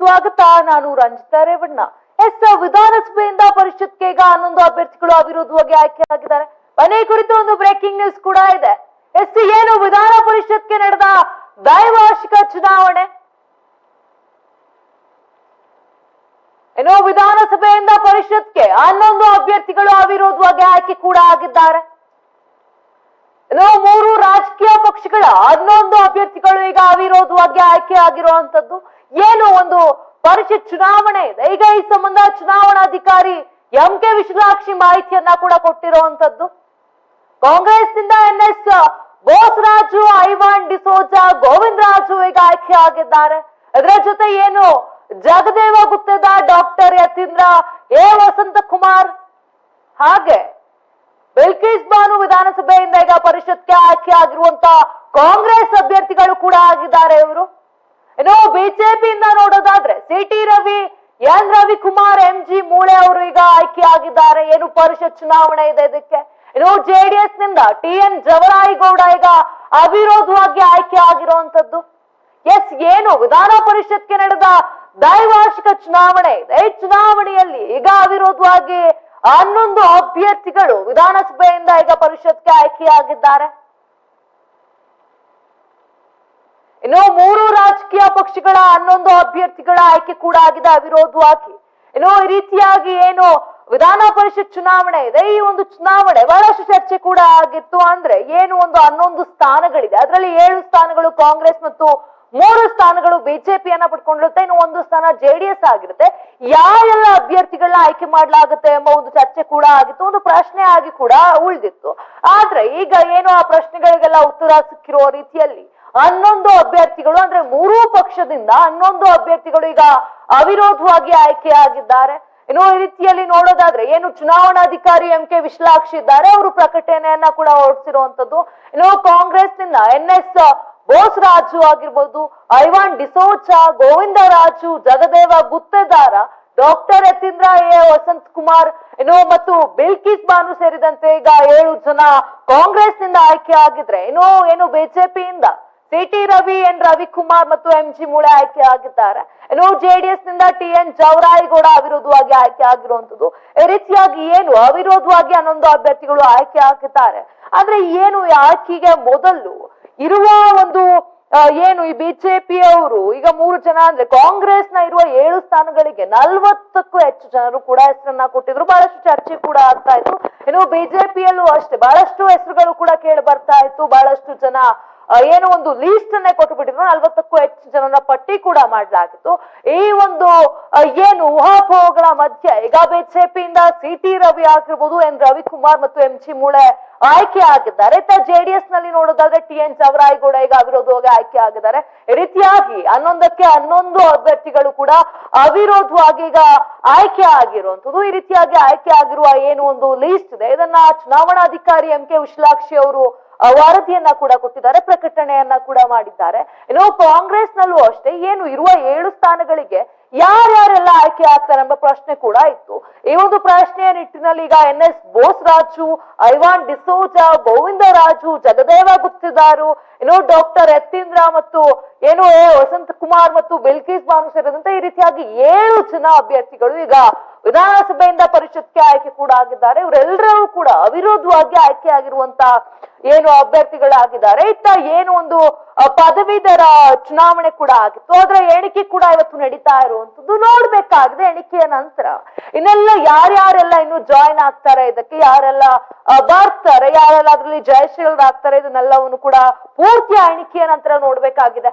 ಸ್ವಾಗತ. ನಾನು ರಂಜಿತಾ ರೇವಣ್ಣ ಎಸ್ ವಿಧಾನಸಭೆಯಿಂದ ಪರಿಷತ್ಗೆ ಈಗ ಹನ್ನೊಂದು ಅಭ್ಯರ್ಥಿಗಳು ಅವಿರೋಧವಾಗಿ ಆಯ್ಕೆಯಾಗಿದ್ದಾರೆ. ಮನೆ ಕುರಿತು ಒಂದು ಬ್ರೇಕಿಂಗ್ ನ್ಯೂಸ್ ಕೂಡ ಇದೆ. ಎಸ್ ಏನು ವಿಧಾನ ಪರಿಷತ್ಗೆ ನಡೆದ ದ್ವೈವಾರ್ಷಿಕ ಚುನಾವಣೆ? ಏನೋ ವಿಧಾನಸಭೆಯಿಂದ ಪರಿಷತ್ಗೆ ಹನ್ನೊಂದು ಅಭ್ಯರ್ಥಿಗಳು ಅವಿರೋಧವಾಗಿ ಆಯ್ಕೆ ಕೂಡ ಆಗಿದ್ದಾರೆ. ಇನ್ನು ಮೂರು ರಾಜಕೀಯ ಪಕ್ಷಗಳ ಹನ್ನೊಂದು ಅಭ್ಯರ್ಥಿಗಳು ಈಗ ಅವಿರೋಧವಾಗಿ ಆಯ್ಕೆ ಆಗಿರುವಂತದ್ದು. ಏನು ಒಂದು ಪರಿಷತ್ ಚುನಾವಣೆ ಇದೆ. ಈ ಸಂಬಂಧ ಚುನಾವಣಾಧಿಕಾರಿ ಎಂ ಕೆ ವಿಶ್ವಲಾಕ್ಷಿ ಮಾಹಿತಿಯನ್ನ ಕೂಡ ಕೊಟ್ಟಿರುವಂತದ್ದು. ಕಾಂಗ್ರೆಸ್ನಿಂದ ಎನ್ ಎಸ್ ಬೋಸರಾಜು, ಐವಾನ್ ಡಿಸೋಜಾ ಗೋವಿಂದ ರಾಜು ಈಗ ಆಯ್ಕೆ ಆಗಿದ್ದಾರೆ. ಅದರ ಜೊತೆ ಏನು ಜಗದೇವ ಗುತ್ತದ ಡಾಕ್ಟರ್ ಯತೀಂದ್ರ, ಎ ವಸಂತ ಕುಮಾರ್ ಹಾಗೆ ಬಿಲ್ಕಿಸ್ ಬಾನು ವಿಧಾನಸಭೆಯಿಂದ ಈಗ ಪರಿಷತ್ಗೆ ಆಯ್ಕೆ ಆಗಿರುವಂತ ಕಾಂಗ್ರೆಸ್ ಅಭ್ಯರ್ಥಿಗಳು ಕೂಡ ಆಗಿದ್ದಾರೆ ಇವರು. ಇನ್ನು ಬಿಜೆಪಿಯಿಂದ ನೋಡೋದಾದ್ರೆ C T Ravi, N Ravikumar M G Mule ಅವರು ಈಗ ಆಯ್ಕೆ ಆಗಿದ್ದಾರೆ. ಏನು ಪರಿಷತ್ ಚುನಾವಣೆ ಇದೆ ಇದಕ್ಕೆ? ಇನ್ನು ಜೆಡಿಎಸ್ನಿಂದ ಟಿ ಎನ್ ಜವರಾಯಿಗೌಡ ಈಗ ಅವಿರೋಧವಾಗಿ ಆಯ್ಕೆ ಆಗಿರುವಂತದ್ದು ಎಸ್, ಏನು ವಿಧಾನ ಪರಿಷತ್ಗೆ ನಡೆದ ದ್ವೈವಾರ್ಷಿಕ ಚುನಾವಣೆ ಇದೆ. ಚುನಾವಣೆಯಲ್ಲಿ ಈಗ ಅವಿರೋಧವಾಗಿ ಹನ್ನೊಂದು ಅಭ್ಯರ್ಥಿಗಳು ವಿಧಾನಸಭೆಯಿಂದ ಈಗ ಪರಿಷತ್ಗೆ ಆಯ್ಕೆಯಾಗಿದ್ದಾರೆ. ಇನ್ನು ಮೂರು ರಾಜಕೀಯ ಪಕ್ಷಗಳ ಹನ್ನೊಂದು ಅಭ್ಯರ್ಥಿಗಳ ಆಯ್ಕೆ ಕೂಡ ಆಗಿದೆ ಅವಿರೋಧವಾಗಿ. ಇನ್ನು ಈ ರೀತಿಯಾಗಿ ಏನು ವಿಧಾನ ಪರಿಷತ್ ಚುನಾವಣೆ ಇದೆ, ಈ ಒಂದು ಚುನಾವಣೆ ಬಹಳಷ್ಟು ಚರ್ಚೆ ಕೂಡ ಆಗಿತ್ತು. ಅಂದ್ರೆ ಏನು ಒಂದು ಹನ್ನೊಂದು ಸ್ಥಾನಗಳಿದೆ, ಅದರಲ್ಲಿ ಏಳು ಸ್ಥಾನಗಳು ಕಾಂಗ್ರೆಸ್ ಮತ್ತು ಮೂರು ಸ್ಥಾನಗಳು ಬಿಜೆಪಿಯನ್ನ ಪಡ್ಕೊಂಡಿರುತ್ತೆ. ಇನ್ನು ಒಂದು ಸ್ಥಾನ ಜೆಡಿಎಸ್ ಆಗಿರುತ್ತೆ. ಯಾವೆಲ್ಲ ಅಭ್ಯರ್ಥಿಗಳನ್ನ ಆಯ್ಕೆ ಮಾಡಲಾಗುತ್ತೆ ಎಂಬ ಒಂದು ಚರ್ಚೆ ಕೂಡ ಆಗಿತ್ತು. ಒಂದು ಪ್ರಶ್ನೆ ಆಗಿ ಕೂಡ ಉಳಿದಿತ್ತು. ಆದ್ರೆ ಈಗ ಏನು ಆ ಪ್ರಶ್ನೆಗಳಿಗೆಲ್ಲ ಉತ್ತರ ಸಿಕ್ಕಿರೋ ರೀತಿಯಲ್ಲಿ ಹನ್ನೊಂದು ಅಭ್ಯರ್ಥಿಗಳು, ಅಂದ್ರೆ ಮೂರೂ ಪಕ್ಷದಿಂದ ಹನ್ನೊಂದು ಅಭ್ಯರ್ಥಿಗಳು ಈಗ ಅವಿರೋಧವಾಗಿ ಆಯ್ಕೆಯಾಗಿದ್ದಾರೆ ಇನ್ನು ಈ ರೀತಿಯಲ್ಲಿ ನೋಡೋದಾದ್ರೆ ಏನು ಚುನಾವಣಾಧಿಕಾರಿ ಎಂ ಕೆ ವಿಶ್ಲಾಕ್ಷಿ ಇದ್ದಾರೆ. ಅವರು ಪ್ರಕಟಣೆಯನ್ನ ಕೂಡ ಹೊರಡಿಸಿರುವಂತದ್ದು. ಇನ್ನು ಕಾಂಗ್ರೆಸ್ನಿಂದ ಎನ್ ಎಸ್ ಬೋಸರಾಜು ಆಗಿರ್ಬೋದು, ಐವಾನ್ ಡಿಸೋಚಾ, ಗೋವಿಂದ ರಾಜು, ಜಗದೇವ ಗುತ್ತೇದಾರ, ಡಾಕ್ಟರ್ ಯತೀಂದ್ರ ಎ ವಸಂತ್ ಕುಮಾರ್ ಇನ್ನು ಮತ್ತು ಬಿಲ್ಕಿಸ್ ಬಾನು ಸೇರಿದಂತೆ ಈಗ ಏಳು ಜನ ಕಾಂಗ್ರೆಸ್ನಿಂದ ಆಯ್ಕೆ ಆಗಿದ್ರೆ ಇನ್ನು ಏನು ಬಿಜೆಪಿಯಿಂದ? C T Ravi N Ravikumar ಮತ್ತು ಎಂ ಜಿ ಮೂಳೆ ಆಯ್ಕೆ ಆಗಿದ್ದಾರೆ. ಇನ್ನು ಜೆಡಿಎಸ್ನಿಂದ ಟಿ ಎನ್ ಜವರಾಯಿಗೌಡ ಅವಿರೋಧವಾಗಿ ಆಯ್ಕೆ ಆಗಿರುವಂತದ್ದು ಈ ರೀತಿಯಾಗಿ ಏನು ಅವಿರೋಧವಾಗಿ ಹನ್ನೊಂದು ಅಭ್ಯರ್ಥಿಗಳು ಆಯ್ಕೆ ಆಗಿದ್ದಾರೆ ಆದ್ರೆ ಏನು ಆಯ್ಕೆಗೆ ಮೊದಲು ಇರುವ ಏನು ಈ ಬಿಜೆಪಿ ಅವರು ಈಗ ಮೂರು ಜನ ಅಂದ್ರೆ ಕಾಂಗ್ರೆಸ್ನ ಇರುವ ಏಳು ಸ್ಥಾನಗಳಿಗೆ ನಲ್ವತ್ತಕ್ಕೂ ಹೆಚ್ಚು ಜನರು ಕೂಡ ಹೆಸರನ್ನ ಕೊಟ್ಟಿದ್ರು. ಬಹಳಷ್ಟು ಚರ್ಚೆ ಕೂಡ ಆಗ್ತಾ ಇತ್ತು. ಇನ್ನು ಬಿಜೆಪಿಯಲ್ಲೂ ಅಷ್ಟೇ, ಬಹಳಷ್ಟು ಹೆಸರುಗಳು ಕೂಡ ಕೇಳಿ ಬರ್ತಾ ಇತ್ತು. ಬಹಳಷ್ಟು ಜನ ಏನು ಒಂದು ಲೀಸ್ಟ್ ಅನ್ನೇ ಕೊಟ್ಟು ನಲ್ವತ್ತಕ್ಕೂ ಹೆಚ್ಚು ಜನರ ಪಟ್ಟಿ ಕೂಡ ಮಾಡಲಾಗಿತ್ತು. ಈ ಒಂದು ಏನು ಊಹಾಪೋಹಗಳ ಮಧ್ಯೆ ಈಗ ಬಿಜೆಪಿಯಿಂದ ಸಿ ಟಿ ರವಿ ಆಗಿರ್ಬೋದು ಎನ್ ರವಿಕುಮಾರ್ ಮತ್ತು ಎಂ ಜಿ ಮೂಳೆ ಆಯ್ಕೆ ಆಗಿದ್ದಾರೆ. ಇತ್ತ ಜೆಡಿಎಸ್ನಲ್ಲಿ ನೋಡೋದಾದ್ರೆ ಟಿ ಎನ್ ಚವರಾಯಿಗೌಡ ಈಗ ಅವಿರೋಧವಾಗಿ ಆಯ್ಕೆ ಆಗಿದ್ದಾರೆ. ರೀತಿಯಾಗಿ ಹನ್ನೊಂದಕ್ಕೆ ಹನ್ನೊಂದು ಅಭ್ಯರ್ಥಿಗಳು ಕೂಡ ಅವಿರೋಧವಾಗಿ ಈಗ ಆಯ್ಕೆ ಆಗಿರುವಂತದ್ದು ಈ ರೀತಿಯಾಗಿ ಆಯ್ಕೆ ಆಗಿರುವ ಏನು ಒಂದು ಲೀಸ್ಟ್ ಇದೆ. ಇದನ್ನ ಚುನಾವಣಾಧಿಕಾರಿ ಎಂ ಕೆ ವಿಶಾಲಾಕ್ಷಿ ಅವರು ವರದಿಯನ್ನ ಕೂಡ ಕೊಟ್ಟಿದ್ದಾರೆ ಪ್ರಕಟಣೆಯನ್ನ ಕೂಡ ಮಾಡಿದ್ದಾರೆ. ಇನ್ನು ಕಾಂಗ್ರೆಸ್ನಲ್ಲೂ ಅಷ್ಟೇ ಏನು ಇರುವ ಏಳು ಸ್ಥಾನಗಳಿಗೆ ಯಾರ್ಯಾರೆಲ್ಲ ಆಯ್ಕೆ ಆಗ್ತಾರೆ ಎಂಬ ಪ್ರಶ್ನೆ ಕೂಡ ಇತ್ತು. ಈ ಒಂದು ಪ್ರಶ್ನೆಯ ನಿಟ್ಟಿನಲ್ಲಿ ಈಗ ಎನ್ ಎಸ್ ಬೋಸ್ರಾಜು, ಐವಾನ್ ಡಿಸೋಜಾ, ಗೋವಿಂದ ರಾಜು, ಜಗದೇವ ಗುತ್ತಿದಾರು, ಇನ್ನು ಡಾಕ್ಟರ್ ಯತೀಂದ್ರ ಮತ್ತು ಏನು ವಸಂತ ಕುಮಾರ್ ಮತ್ತು ಬಿಲ್ಕೀಸ್ ಬಾನು ಸೇರಿದಂತೆ ಈ ರೀತಿಯಾಗಿ ಏಳು ಜನ ಅಭ್ಯರ್ಥಿಗಳು ಈಗ ವಿಧಾನಸಭೆಯಿಂದ ಪರಿಷತ್ಗೆ ಆಯ್ಕೆ ಕೂಡ ಆಗಿದ್ದಾರೆ. ಇವರೆಲ್ಲರೂ ಕೂಡ ಅವಿರೋಧವಾಗಿ ಆಯ್ಕೆ ಆಗಿರುವಂತ ಏನು ಅಭ್ಯರ್ಥಿಗಳಾಗಿದ್ದಾರೆ. ಇತ್ತ ಏನು ಒಂದು ಪದವೀಧರ ಚುನಾವಣೆ ಕೂಡ ಆಗಿತ್ತು. ಅದರ ಎಣಿಕೆ ಕೂಡ ಇವತ್ತು ನಡೀತಾ ಇರುವಂತದ್ದು ನೋಡ್ಬೇಕಾಗಿದೆ ಎಣಿಕೆಯ ನಂತರ. ಇನ್ನೆಲ್ಲ ಯಾರ್ಯಾರೆಲ್ಲ ಇನ್ನು ಜಾಯಿನ್ ಆಗ್ತಾರೆ, ಇದಕ್ಕೆ ಯಾರೆಲ್ಲ ಬರ್ತಾರೆ, ಯಾರೆಲ್ಲ ಅದ್ರಲ್ಲಿ ಜಯಶೀಲರಾಗ್ತಾರೆ ಇದನ್ನೆಲ್ಲವನ್ನು ಕೂಡ ಪೂರ್ತಿ ಎಣಿಕೆಯ ನಂತರ ನೋಡ್ಬೇಕಾಗಿದೆ.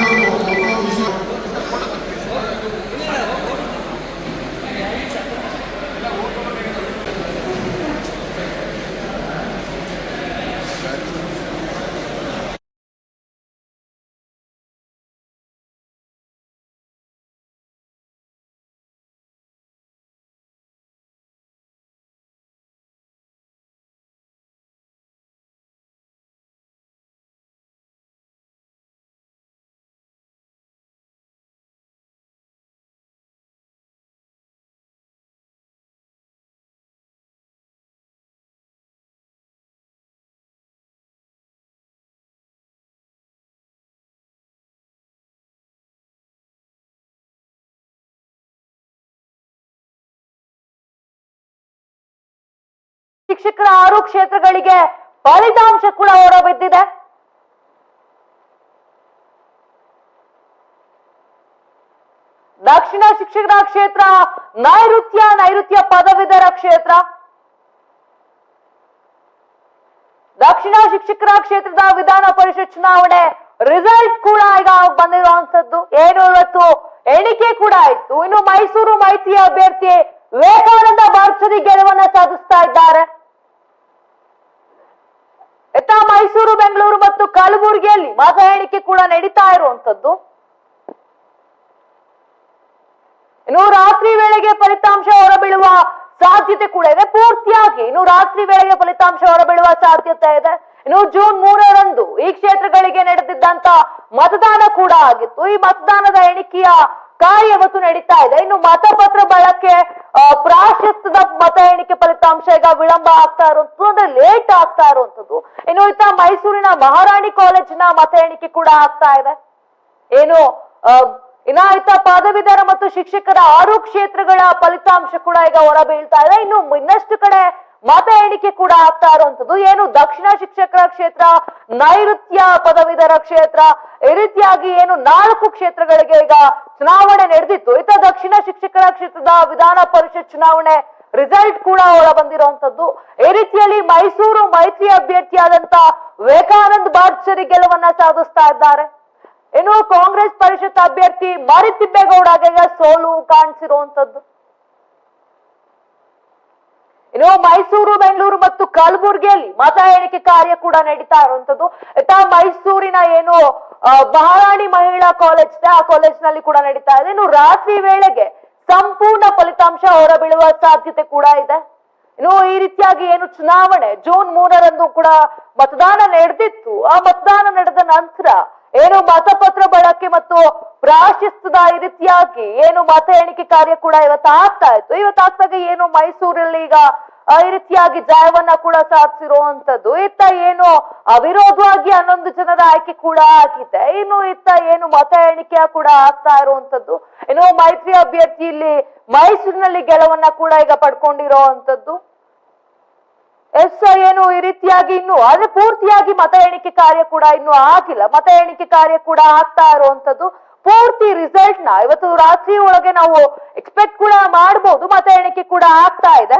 ಶಿಕ್ಷಕರ ಆರು ಕ್ಷೇತ್ರಗಳಿಗೆ ಫಲಿತಾಂಶ ಕೂಡ ಹೊರಬಿದ್ದಿದೆ. ದಕ್ಷಿಣ ಶಿಕ್ಷಕರ ಕ್ಷೇತ್ರ ನೈಋತ್ಯ ನೈಋತ್ಯ ಪದವೀಧರ ಕ್ಷೇತ್ರ. ದಕ್ಷಿಣ ಶಿಕ್ಷಕರ ಕ್ಷೇತ್ರದ ವಿಧಾನ ಪರಿಷತ್ ಚುನಾವಣೆ ರಿಸಲ್ಟ್ ಕೂಡ ಈಗ ಬಂದಿರುವಂತದ್ದು. ಏನು ಇವತ್ತು ಎಣಿಕೆ ಕೂಡ ಆಯ್ತು. ಇನ್ನು ಮೈಸೂರು ಮೈತ್ರಿ ಅಭ್ಯರ್ಥಿ ವಿವೇಕಾನಂದ ಭಾರತದ ಗೆಲುವನ್ನ ಸಾಧಿಸ್ತಾ ಇದ್ದಾರೆ. ಇತ್ತ ಮೈಸೂರು, ಬೆಂಗಳೂರು ಮತ್ತು ಕಲಬುರಗಿಯಲ್ಲಿ ಮತ ಎಣಿಕೆ ಕೂಡ ನಡೀತಾ ಇರುವಂತದ್ದು ಇನ್ನು ರಾತ್ರಿ ವೇಳೆಗೆ ಫಲಿತಾಂಶ ಹೊರಬೀಳುವ ಸಾಧ್ಯತೆ ಕೂಡ ಇದೆ. ಪೂರ್ತಿಯಾಗಿ ಇನ್ನು ರಾತ್ರಿ ವೇಳೆಗೆ ಫಲಿತಾಂಶ ಹೊರಬೀಳುವ ಸಾಧ್ಯತೆ ಇದೆ. ಇನ್ನು ಜೂನ್ ಮೂರರಂದು ಈ ಕ್ಷೇತ್ರಗಳಿಗೆ ನಡೆದಿದ್ದಂತ ಮತದಾನ ಕೂಡ ಆಗಿತ್ತು. ಈ ಮತದಾನದ ಎಣಿಕೆಯ ಕಾರ್ಯ ಇವತ್ತು ನಡೀತಾ ಇದೆ. ಇನ್ನು ಮತಪತ್ರ ಬಳಕೆ ಪ್ರಾಶಸ್ತ್ಯದ ಮತ ಎಣಿಕೆ ಫಲಿತಾಂಶ ಈಗ ವಿಳಂಬ ಆಗ್ತಾ ಇರುವಂತದ್ದು ಅಂದ್ರೆ ಲೇಟ್ ಆಗ್ತಾ ಇರುವಂತದ್ದು ಇನ್ನು ಇತ್ತ ಮೈಸೂರಿನ ಮಹಾರಾಣಿ ಕಾಲೇಜಿನ ಮತ ಎಣಿಕೆ ಕೂಡ ಆಗ್ತಾ ಇದೆ. ಏನು ಇನ್ನ ಇತ್ತ ಪದವೀಧರ ಮತ್ತು ಶಿಕ್ಷಕರ ಆರು ಕ್ಷೇತ್ರಗಳ ಫಲಿತಾಂಶ ಕೂಡ ಈಗ ಹೊರಬೀಳ್ತಾ ಇದೆ. ಇನ್ನು ಇನ್ನಷ್ಟು ಕಡೆ ಮತ ಎಣಿಕೆ ಕೂಡ ಆಗ್ತಾ ಇರುವಂತದ್ದು ಏನು ದಕ್ಷಿಣ ಶಿಕ್ಷಕರ ಕ್ಷೇತ್ರ, ನೈಋತ್ಯ ಪದವೀಧರ ಕ್ಷೇತ್ರ, ಈ ರೀತಿಯಾಗಿ ಏನು ನಾಲ್ಕು ಕ್ಷೇತ್ರಗಳಿಗೆ ಈಗ ಚುನಾವಣೆ ನಡೆದಿತ್ತು. ಇತ ದಕ್ಷಿಣ ಶಿಕ್ಷಕರ ಕ್ಷೇತ್ರದ ವಿಧಾನ ಪರಿಷತ್ ಚುನಾವಣೆ ರಿಸಲ್ಟ್ ಕೂಡ ಹೊರ ಬಂದಿರುವಂತದ್ದು ಈ ರೀತಿಯಲ್ಲಿ ಮೈಸೂರು ಮೈತ್ರಿ ಅಭ್ಯರ್ಥಿಯಾದಂತ ವಿವೇಕಾನಂದ ಬಾಡ್ಚರಿ ಗೆಲುವನ್ನ ಸಾಧಿಸ್ತಾ ಇದ್ದಾರೆ. ಇನ್ನು ಕಾಂಗ್ರೆಸ್ ಪರಿಷತ್ ಅಭ್ಯರ್ಥಿ ಮರಿತಿಬ್ಬೇಗೌಡಗೆ ಸೋಲು ಕಾಣಿಸಿರುವಂತದ್ದು ಇನ್ನು ಮೈಸೂರು, ಬೆಂಗಳೂರು ಮತ್ತು ಕಲಬುರಗಿಯಲ್ಲಿ ಮತ ಎಣಿಕೆ ಕಾರ್ಯ ಕೂಡ ನಡೀತಾ ಇರುವಂತದ್ದು ಇತ್ತ ಮೈಸೂರಿನ ಏನು ಮಹಾರಾಣಿ ಮಹಿಳಾ ಕಾಲೇಜ್ ಆ ಕಾಲೇಜ್ನಲ್ಲಿ ಕೂಡ ನಡೀತಾ ಇದೆ. ಇನ್ನು ರಾತ್ರಿ ವೇಳೆಗೆ ಸಂಪೂರ್ಣ ಫಲಿತಾಂಶ ಹೊರಬೀಳುವ ಸಾಧ್ಯತೆ ಕೂಡ ಇದೆ. ಇನ್ನು ಈ ರೀತಿಯಾಗಿ ಏನು ಚುನಾವಣೆ ಜೂನ್ ಮೂರರಂದು ಕೂಡ ಮತದಾನ ನಡೆದಿತ್ತು. ಆ ಮತದಾನ ನಡೆದ ನಂತರ ಏನು ಮತಪತ್ರ ಬಳಕೆ ಮತ್ತು ಪ್ರಾಶಸ್ತ್ಯದ ಈ ರೀತಿಯಾಗಿ ಏನು ಮತ ಎಣಿಕೆ ಕಾರ್ಯ ಕೂಡ ಇವತ್ತು ಆಗ್ತಾ ಇತ್ತು. ಇವತ್ತು ಆಗ್ದಾಗ ಏನು ಮೈಸೂರಲ್ಲಿ ಈಗ ಈ ರೀತಿಯಾಗಿ ಜಯವನ್ನ ಕೂಡ ಸಾಧಿಸಿರುವಂತದ್ದು ಇತ್ತ ಏನು ಅವಿರೋಧವಾಗಿ ಹನ್ನೊಂದು ಜನರ ಆಯ್ಕೆ ಕೂಡ ಆಗಿದೆ. ಇನ್ನು ಇತ್ತ ಏನು ಮತ ಎಣಿಕೆ ಕೂಡ ಆಗ್ತಾ ಇರುವಂತದ್ದು ಏನು ಮೈತ್ರಿ ಅಭ್ಯರ್ಥಿ ಇಲ್ಲಿ ಮೈಸೂರಿನಲ್ಲಿ ಗೆಲುವನ್ನ ಕೂಡ ಈಗ ಪಡ್ಕೊಂಡಿರೋವಂಥದ್ದು. ಎಸ್ ಏನು ಈ ರೀತಿಯಾಗಿ ಇನ್ನು ಆದ್ರೆ ಪೂರ್ತಿಯಾಗಿ ಮತ ಎಣಿಕೆ ಕಾರ್ಯ ಕೂಡ ಇನ್ನು ಆಗಿಲ್ಲ. ಮತ ಎಣಿಕೆ ಕಾರ್ಯ ಕೂಡ ಆಗ್ತಾ ಇರುವಂತದ್ದು ಪೂರ್ತಿ ರಿಸಲ್ಟ್ನ. ಇವತ್ತು ರಾತ್ರಿ ಒಳಗೆ ನಾವು ಎಕ್ಸ್ಪೆಕ್ಟ್ ಕೂಡ ಮಾಡಬಹುದು ಮತ ಎಣಿಕೆ ಕೂಡ ಆಗ್ತಾ ಇದೆ.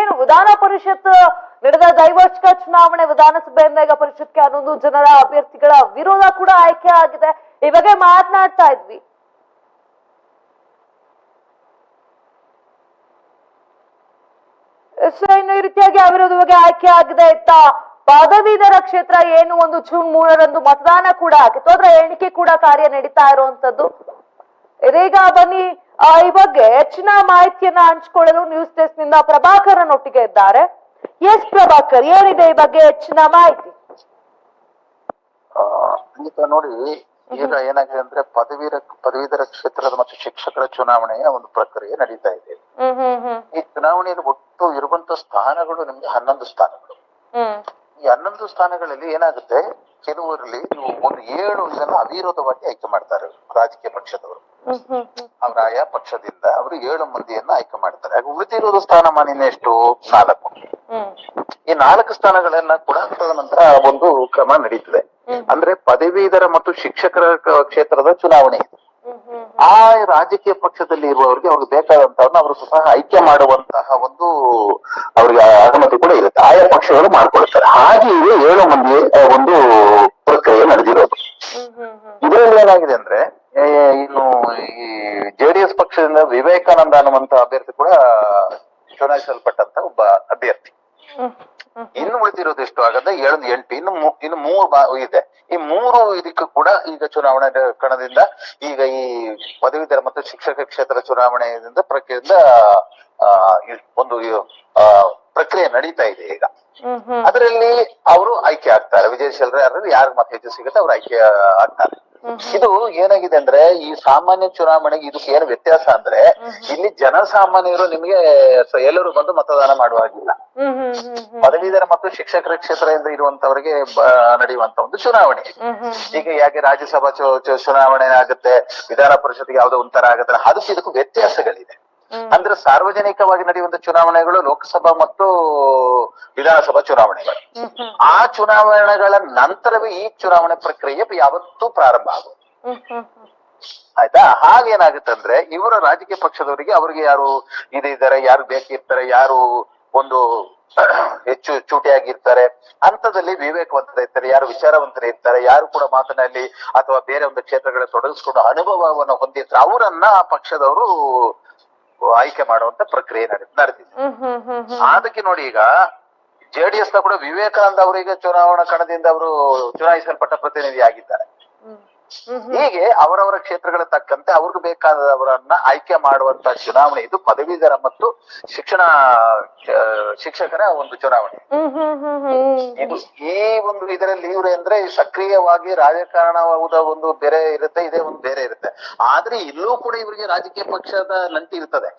ಏನು ವಿಧಾನ ಪರಿಷತ್ ನಡೆದ ದೈವಾರ್ಷಿಕ ಚುನಾವಣೆ, ವಿಧಾನಸಭೆ ಮೇಗ ಪರಿಷತ್ಗೆ ಹನ್ನೊಂದು ಜನರ ಅಭ್ಯರ್ಥಿಗಳ ವಿರೋಧ ಕೂಡ ಆಯ್ಕೆ ಆಗಿದೆ. ಈ ಮಾತನಾಡ್ತಾ ಇದ್ವಿ. ಇನ್ನು ಈ ರೀತಿಯಾಗಿ ಅವಿರೋಧ ಬಗ್ಗೆ ಆಯ್ಕೆ ಆಗಿದೆ ಇತ್ತ ಪದವೀಧರ ಕ್ಷೇತ್ರ ಏನು? ಒಂದು ಜೂನ್ ಮೂರರಂದು ಮತದಾನ ಕೂಡ ಆಗಿತ್ತು. ಅದರ ಎಣಿಕೆ ಕೂಡ ಕಾರ್ಯ ನಡೀತಾ ಇರುವಂತದ್ದು. ಇದೀಗ ಬನ್ನಿ ಈ ಬಗ್ಗೆ ಹೆಚ್ಚಿನ ಮಾಹಿತಿಯನ್ನ ಹಂಚಿಕೊಳ್ಳಲು ನ್ಯೂಸ್ ಡೆಸ್ಕ್ನಿಂದ ಪ್ರಭಾಕರನ್ ಒಟ್ಟಿಗೆ ಇದ್ದಾರೆ. ಎಸ್ ಪ್ರಭಾಕರ್ ಏನಿದೆ ಈ ಬಗ್ಗೆ ಹೆಚ್ಚಿನ ಮಾಹಿತಿ? ನೋಡಿ ಈಗ ಏನಾಗಿದೆ ಅಂದ್ರೆ ಪದವೀರ ಪದವೀಧರ ಕ್ಷೇತ್ರದ ಮತ್ತು ಶಿಕ್ಷಕರ ಚುನಾವಣೆಯ ಒಂದು ಪ್ರಕ್ರಿಯೆ ನಡೀತಾ ಇದೆ. ಈ ಚುನಾವಣೆಯಲ್ಲಿ ಒಟ್ಟು ಇರುವಂತ ಸ್ಥಾನಗಳು ನಿಮ್ಗೆ ಹನ್ನೊಂದು ಸ್ಥಾನಗಳು. ಈ ಹನ್ನೊಂದು ಸ್ಥಾನಗಳಲ್ಲಿ ಏನಾಗುತ್ತೆ ಕೆಲವರಲ್ಲಿ ಒಂದು ಏಳು ಜನ ಅವಿರೋಧವಾಗಿ ಆಯ್ಕೆ ಮಾಡ್ತಾರೆ ರಾಜಕೀಯ ಪಕ್ಷದವರು. ಅವ್ರ ಆಯಾ ಪಕ್ಷದಿಂದ ಅವರು ಏಳು ಮಂದಿಯನ್ನ ಆಯ್ಕೆ ಮಾಡ್ತಾರೆ. ಹಾಗೆ ಉಳಿದಿರೋದು ಸ್ಥಾನಮಾನ ಎಷ್ಟು? ನಾಲ್ಕು. ಈ ನಾಲ್ಕು ಸ್ಥಾನಗಳನ್ನ ಕೂಡ ನಂತರ ಒಂದು ಕ್ರಮ ನಡೀತದೆ. ಅಂದ್ರೆ ಪದವೀಧರ ಮತ್ತು ಶಿಕ್ಷಕರ ಕ್ಷೇತ್ರದ ಚುನಾವಣೆ ಇದೆ. ಆ ರಾಜಕೀಯ ಪಕ್ಷದಲ್ಲಿ ಇರುವವರಿಗೆ ಅವ್ರಿಗೆ ಬೇಕಾದಂತವ್ರನ್ನ ಅವರು ಸಹ ಐಕ್ಯ ಮಾಡುವಂತಹ ಒಂದು ಅವ್ರಿಗೆ ಅನುಮತಿ ಕೂಡ ಇರುತ್ತೆ. ಆಯಾ ಪಕ್ಷಗಳು ಮಾಡ್ಕೊಳ್ತಾರೆ. ಹಾಗೆ ಇಲ್ಲಿ ಏಳು ಮಂದಿ ಒಂದು ಪ್ರಕ್ರಿಯೆ ನಡೆದಿರೋದು. ಇದರಲ್ಲಿ ಏನಾಗಿದೆ ಅಂದ್ರೆ ಇನ್ನು ಈ ಜೆಡಿಎಸ್ ಪಕ್ಷದಿಂದ ವಿವೇಕಾನಂದ ಅನ್ನುವಂತ ಅಭ್ಯರ್ಥಿ ಕೂಡ ಚುನಾಯಿಸಲ್ಪಟ್ಟಂತ ಒಬ್ಬ ಅಭ್ಯರ್ಥಿ. ಇನ್ನು ಉಳಿದಿರೋದು ಎಷ್ಟು ಆಗದ ಏಳು ಎಂಟು ಇನ್ನು ಇನ್ನು ಮೂರು ಇದೆ. ಈ ಮೂರು ಇದಕ್ಕೂ ಕೂಡ ಈಗ ಚುನಾವಣೆ ಕಣದಿಂದ ಈಗ ಈ ಪದವೀಧರ ಮತ್ತು ಶಿಕ್ಷಕ ಕ್ಷೇತ್ರ ಚುನಾವಣೆಯಿಂದ ಆ, ಒಂದು ಪ್ರಕ್ರಿಯೆ ನಡೀತಾ ಇದೆ ಈಗ. ಅದರಲ್ಲಿ ಅವರು ಆಯ್ಕೆ ಆಗ್ತಾರೆ. ವಿಜಯ ಶೆಲ್ರೆ ಯಾರು ಯಾರು ಮತ ಹೆಚ್ಚು ಸಿಗುತ್ತೆ ಅವ್ರು ಆಯ್ಕೆ ಆಗ್ತಾರೆ. ಇದು ಏನಾಗಿದೆ ಅಂದ್ರೆ ಈ ಸಾಮಾನ್ಯ ಚುನಾವಣೆಗೆ ಇದಕ್ಕೆ ಏನು ವ್ಯತ್ಯಾಸ ಅಂದ್ರೆ ಇಲ್ಲಿ ಜನಸಾಮಾನ್ಯರು ನಿಮಗೆ ಎಲ್ಲರೂ ಬಂದು ಮತದಾನ ಮಾಡುವ ಹಾಗಿಲ್ಲ. ಹ್ಮ್ ಹ್ಮ್ ಹ್ಮ್ ಹ್ಮ್. ಪದವೀಧರ ಮತ್ತು ಶಿಕ್ಷಕರ ಕ್ಷೇತ್ರದಿಂದ ಇರುವಂತವರಿಗೆ ನಡೆಯುವಂತ ಒಂದು ಚುನಾವಣೆ. ಈಗ ಯಾಕೆ ರಾಜ್ಯಸಭಾ ಚುನಾವಣೆ ಆಗುತ್ತೆ ವಿಧಾನ ಪರಿಷತ್ಗೆ ಯಾವುದೋ ಒಂಥರ ಆಗುತ್ತೆ ಅದಕ್ಕೆ ಇದಕ್ಕೂ ವ್ಯತ್ಯಾಸಗಳಿದೆ. ಅಂದ್ರೆ ಸಾರ್ವಜನಿಕವಾಗಿ ನಡೆಯುವಂತ ಚುನಾವಣೆಗಳು ಲೋಕಸಭಾ ಮತ್ತು ವಿಧಾನಸಭಾ ಚುನಾವಣೆಗಳು. ಆ ಚುನಾವಣೆಗಳ ನಂತರವೇ ಈ ಚುನಾವಣೆ ಪ್ರಕ್ರಿಯೆ ಯಾವತ್ತೂ ಪ್ರಾರಂಭ ಆಗುತ್ತೆ ಆಯ್ತಾ? ಹಾಗೇನಾಗುತ್ತೆ ಅಂದ್ರೆ ಇವರ ರಾಜಕೀಯ ಪಕ್ಷದವರಿಗೆ ಅವ್ರಿಗೆ ಯಾರು ಇದಿದ್ದಾರೆ ಯಾರು ಬೇಕಿರ್ತಾರೆ ಯಾರು ಒಂದು ಹೆಚ್ಚು ಚೂಟಿಯಾಗಿರ್ತಾರೆ ಅಂತದಲ್ಲಿ ವಿವೇಕವಂತರ ಇರ್ತಾರೆ ಯಾರು ವಿಚಾರವಂತರ ಇರ್ತಾರೆ ಯಾರು ಕೂಡ ಮಾತಿನಲ್ಲಿ ಅಥವಾ ಬೇರೆ ಒಂದು ಕ್ಷೇತ್ರಗಳ ತೊಡಗಿಸ್ಕೊಂಡು ಅನುಭವವನ್ನು ಹೊಂದಿರ್ತಾರೆ ಅವರನ್ನ ಆ ಪಕ್ಷದವರು ಆಯ್ಕೆ ಮಾಡುವಂತ ಪ್ರಕ್ರಿಯೆ ನಡೆ ನಡೆದಿದೆ ಅದಕ್ಕೆ ನೋಡಿ ಈಗ ಜೆಡಿಎಸ್ನ ಕೂಡ ವಿವೇಕಾನಂದ ಅವರಿಗೆ ಚುನಾವಣಾ ಕಣದಿಂದ ಅವರು ಚುನಾಯಿಸಲ್ಪಟ್ಟ ಪ್ರತಿನಿಧಿ ಆಗಿದ್ದಾರೆ. ಹೀಗೆ ಅವರವರ ಕ್ಷೇತ್ರಗಳ ತಕ್ಕಂತೆ ಅವ್ರಿಗೆ ಬೇಕಾದವರನ್ನ ಆಯ್ಕೆ ಮಾಡುವಂತ ಚುನಾವಣೆ. ಇದು ಪದವೀಧರ ಮತ್ತು ಶಿಕ್ಷಣ ಶಿಕ್ಷಕರ ಒಂದು ಚುನಾವಣೆ. ಇದು ಈ ಒಂದು ಇದರಲ್ಲಿ ಇವ್ರೆ ಅಂದ್ರೆ ಸಕ್ರಿಯವಾಗಿ ರಾಜಕಾರಣವಾದ ಒಂದು ಬೇರೆ ಇರುತ್ತೆ ಇದೇ ಒಂದು ಬೇರೆ ಇರುತ್ತೆ. ಆದ್ರೆ ಇಲ್ಲೂ ಕೂಡ ಇವರಿಗೆ ರಾಜಕೀಯ ಪಕ್ಷದ ನಂಟಿ ಇರ್ತದೆ.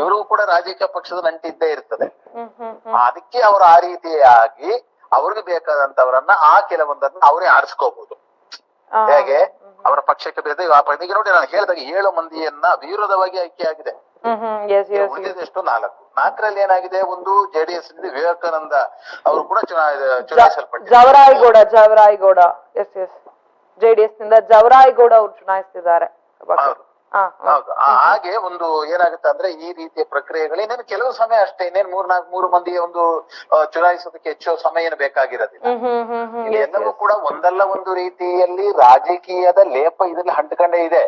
ಇವರು ಕೂಡ ರಾಜಕೀಯ ಪಕ್ಷದ ನಂಟಿ ಇದ್ದೇ ಇರ್ತದೆ. ಅದಕ್ಕೆ ಅವರು ಆ ರೀತಿಯಾಗಿ ಅವ್ರಿಗೆ ಬೇಕಾದಂತವರನ್ನ ಆ ಕೆಲವೊಂದನ್ನ ಅವರೇ ಆರಿಸ್ಕೋಬಹುದು ಹೇಗೆ? ಅವರ ಪಕ್ಷಕ್ಕೆ ಬೇರೆ ಈಗ ನೋಡಿ ನಾನು ಹೇಳಿದಾಗ ಏಳು ಮಂದಿಯನ್ನ ವಿರೋಧವಾಗಿ ಆಯ್ಕೆ ಆಗಿದೆ. ಉಳಿದಿದ್ದಷ್ಟು ಉಳಿದಿದೆಷ್ಟು ನಾಲ್ಕು. ನಾಲ್ಕರಲ್ಲಿ ಏನಾಗಿದೆ? ಒಂದು ಜೆಡಿಎಸ್ ವಿವೇಕಾನಂದ ಅವರು ಕೂಡ ಚುನಾ- ಚುನಾಯಿಸಲ್ಪಟ್ಟಿದ್ದಾರೆ. ಜವರಾಯಿಗೌಡ ಜವರಾಯಿಗೌಡ. ಎಸ್ ಎಸ್ ಜೆಡಿಎಸ್ನಿಂದ ಜವರಾಯಿಗೌಡ ಅವರು ಚುನಾಯಿಸ್ತಿದ್ದಾರೆ. ಹೌದು. ಹಾಗೆ ಒಂದು ಏನಾಗುತ್ತೆ ಅಂದ್ರೆ ಈ ರೀತಿಯ ಪ್ರಕ್ರಿಯೆಗಳು ಇನ್ನೇನು ಕೆಲವು ಸಮಯ ಅಷ್ಟೇ ಇನ್ನೇನು ಮೂರ್ ನಾಲ್ಕು ಮೂರು ಮಂದಿ ಒಂದು ಚುನಾಯಿಸೋದಕ್ಕೆ ಹೆಚ್ಚು ಸಮಯ ಏನು ಬೇಕಾಗಿರೋದಿಲ್ಲ ಎಲ್ಲವೂ ಕೂಡ ಒಂದಲ್ಲ ಒಂದು ರೀತಿಯಲ್ಲಿ ರಾಜಕೀಯದ ಲೇಪ ಇದ್ರಲ್ಲಿ ಹಂಟ್ಕೊಂಡೇ ಇದೆ.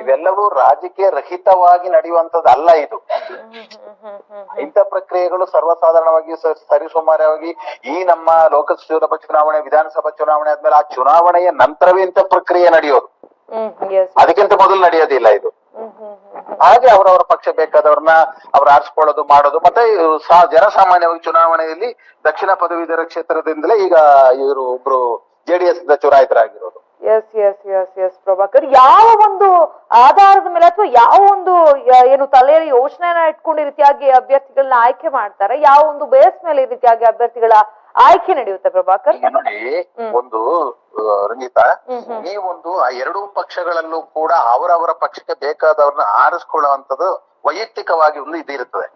ಇವೆಲ್ಲವೂ ರಾಜಕೀಯ ರಹಿತವಾಗಿ ನಡೆಯುವಂತದ್ದು ಅಲ್ಲ ಇದು. ಇಂಥ ಪ್ರಕ್ರಿಯೆಗಳು ಸರ್ವಸಾಧಾರಣವಾಗಿ ಸರಿಸುಮಾರವಾಗಿ ಈ ನಮ್ಮ ಲೋಕಸಭಾ ಚುನಾವಣೆ ವಿಧಾನಸಭಾ ಚುನಾವಣೆ ಆದ್ಮೇಲೆ ಆ ಚುನಾವಣೆಯ ನಂತರವೇ ಇಂಥ ಪ್ರಕ್ರಿಯೆ ನಡೆಯೋದು. ಅದಕ್ಕಿಂತ ಮೊದಲು ನಡೆಯೋದಿಲ್ಲ ಇದು. ಹಾಗೆ ಅವರವರ ಪಕ್ಷ ಬೇಕಾದವ್ರನ್ನ ಅವ್ರ ಆರಿಸ್ಕೊಳ್ಳೋದು ಮಾಡೋದು ಮತ್ತೆ ಜನಸಾಮಾನ್ಯವಾಗಿ ಚುನಾವಣೆಯಲ್ಲಿ ದಕ್ಷಿಣ ಪದವೀಧರ ಕ್ಷೇತ್ರದಿಂದಲೇ ಈಗ ಇವರು ಒಬ್ರು JDS ಚುನಾಯಿತರಾಗಿರೋದು. S S S S Prabhakar ಯಾವ ಒಂದು ಆಧಾರದ ಮೇಲೆ ಅಥವಾ ಯಾವ ಒಂದು ಏನು ತಲೆಯಲ್ಲಿ ಯೋಚನೆನ ಇಟ್ಕೊಂಡು ಈ ರೀತಿಯಾಗಿ ಅಭ್ಯರ್ಥಿಗಳನ್ನ ಆಯ್ಕೆ ಮಾಡ್ತಾರೆ ಯಾವ ಒಂದು ಬೇಸ್ ಮೇಲೆ ಈ ರೀತಿಯಾಗಿ ಅಭ್ಯರ್ಥಿಗಳ ಆಯ್ಕೆ ನಡೆಯುತ್ತೆ ಪ್ರಭಾಕರ್? ಈಗ ನೋಡಿ ಒಂದು ರಂಜಿತಾ ಒಂದು ಆ ಎರಡೂ ಪಕ್ಷಗಳಲ್ಲೂ ಕೂಡ ಅವರವರ ಪಕ್ಷಕ್ಕೆ ಬೇಕಾದವ್ರನ್ನ ಆರಿಸ್ಕೊಳ್ಳುವಂತದ್ದು ವೈಯಕ್ತಿಕವಾಗಿ ಒಂದು ಇದಿರುತ್ತದೆ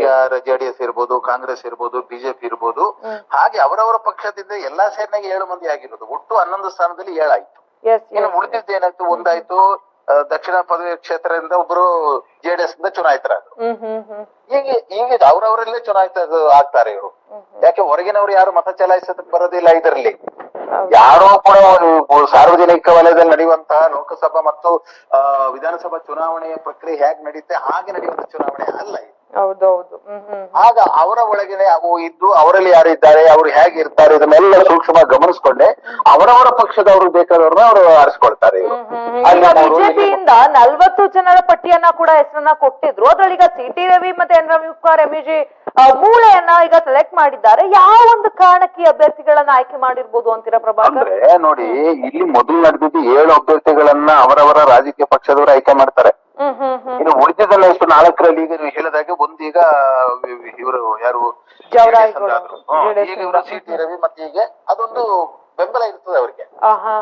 ಈಗ ಜೆಡಿಎಸ್ ಇರ್ಬೋದು ಕಾಂಗ್ರೆಸ್ ಇರ್ಬೋದು ಬಿಜೆಪಿ ಇರ್ಬೋದು ಹಾಗೆ ಅವರವರ ಪಕ್ಷದಿಂದ ಎಲ್ಲಾ ಸೇರ್ನಾಗೆ ಏಳು ಮಂದಿ ಆಗಿರೋದು. ಒಟ್ಟು ಹನ್ನೊಂದು ಸ್ಥಾನದಲ್ಲಿ ಏಳಾಯ್ತು. ಉಳಿದಿದ್ದು ಏನಾಯ್ತು? ಒಂದಾಯ್ತು. ದಕ್ಷಿಣ ಪದವಿ ಕ್ಷೇತ್ರದಿಂದ ಒಬ್ರು ಜೆಡಿಎಸ್ ಇಂದ ಚುನಾಯಿತರಾದ್ರು. ಈಗ ಈಗ ಅವ್ರವರಲ್ಲೇ ಚುನಾಯಿತ ಆಗ್ತಾರೆ ಇವರು. ಯಾಕೆ ಹೊರಗಿನವ್ರು ಯಾರು ಮತ ಚಲಾಯಿಸೋದಕ್ಕೆ ಬರೋದಿಲ್ಲ ಇದರಲ್ಲಿ. ಯಾರೋ ಕೂಡ ಸಾರ್ವಜನಿಕ ವಲಯದಲ್ಲಿ ನಡೆಯುವಂತಹ ಲೋಕಸಭಾ ಮತ್ತು ವಿಧಾನಸಭಾ ಚುನಾವಣೆಯ ಪ್ರಕ್ರಿಯೆ ಹೇಗ್ ನಡೆಯುತ್ತೆ ಹಾಗೆ ನಡೆಯುವಂತ ಚುನಾವಣೆ ಅಲ್ಲ ಇದು. ಹೌದೌದು. ಆಗ ಅವರ ಒಳಗಡೆ ಅವು ಇದ್ದು ಅವರಲ್ಲಿ ಯಾರು ಇದ್ದಾರೆ ಅವ್ರು ಹೇಗೆ ಇರ್ತಾರೆ ಇದನ್ನೆಲ್ಲ ಸೂಕ್ಷ್ಮ ಗಮನಿಸ್ಕೊಂಡೆ ಅವರವರ ಪಕ್ಷದವ್ರು ಬೇಕಾದವ್ರನ್ನ ಅವರು ಆರಿಸ್ಕೊಳ್ತಾರೆ ಬಿಜೆಪಿಯಿಂದ ನಲ್ವತ್ತು ಜನರ ಪಟ್ಟಿಯನ್ನ ಕೂಡ ಹೆಸರನ್ನ ಕೊಟ್ಟಿದ್ರು. ಅದ್ರಲ್ಲಿ ಈಗ ಸಿ ಟಿ ರವಿ ಮತ್ತೆ ಎನ್ ರವಿಕುಮಾರ್ ಜಿ ಮೂಳೆಯನ್ನ ಈಗ ಸೆಲೆಕ್ಟ್ ಮಾಡಿದ್ದಾರೆ. ಯಾವ ಒಂದು ಕಾರಣಕ್ಕೆ ಅಭ್ಯರ್ಥಿಗಳನ್ನ ಆಯ್ಕೆ ಮಾಡಿರ್ಬೋದು ಅಂತೀರಾ ಪ್ರಭಾಕರ್? ಅಂದ್ರೆ ನೋಡಿ ಇಲ್ಲಿ ಮೊದಲು ನಡೆದಿದ್ದು ಏಳು ಅಭ್ಯರ್ಥಿಗಳನ್ನ ಅವರವರ ರಾಜಕೀಯ ಪಕ್ಷದವರು ಆಯ್ಕೆ ಮಾಡ್ತಾರೆ. ಇನ್ನು ಉಳಿದಿದ್ದಲ್ಲ ಎಷ್ಟು ನಾಲ್ಕರಲ್ಲಿ ಈಗ ನೀವು ಹೇಳಿದಾಗೆ ಒಂದೀಗ ಇವರು ಯಾರು ಈಗ ಇವರು. ಸಿ ಟಿ ರವಿ ಮತ್ತೆ ಹೀಗೆ ಅದೊಂದು ಬೆಂಬಲ ಇರ್ತದೆ ಅವ್ರಿಗೆ.